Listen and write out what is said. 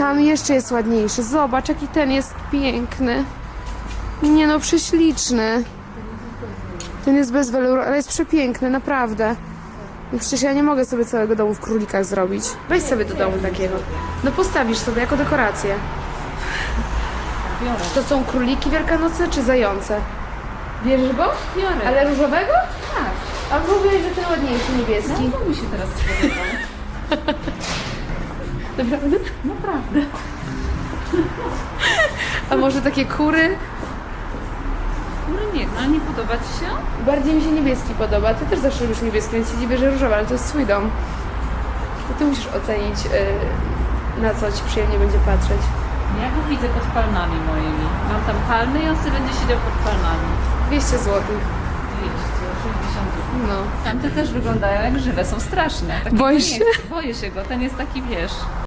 Tam jeszcze jest ładniejszy. Zobacz, jaki ten jest piękny. Nie no, prześliczny. Ten jest bez weluru, ale jest przepiękny, naprawdę. No przecież ja nie mogę sobie całego domu w królikach zrobić. Weź sobie do domu takiego. No postawisz sobie jako dekorację. Biorę. To są króliki wielkanocne czy zające? Bierzesz go? Biorę. Ale różowego? tak. A mówiłeś, że ten ładniejszy niebieski. No to mi się teraz spodobało. Naprawdę? Naprawdę. A może takie kury? Kury nie, no, a nie podoba Ci się? Bardziej mi się niebieski podoba. Ty też zawsze lubisz niebieski, więc dziwię, że różowy, ale to jest swój dom. To ty musisz ocenić, yy, na co ci przyjemnie będzie patrzeć. Ja go widzę pod palmami moimi. Mam tam palmy i on sobie będzie siedział pod palmami. 200 zł. 200, 60 No. Tamte też wyglądają jak żywe, są straszne. Takiego Boisz się? Boję się go, ten jest taki, wiesz...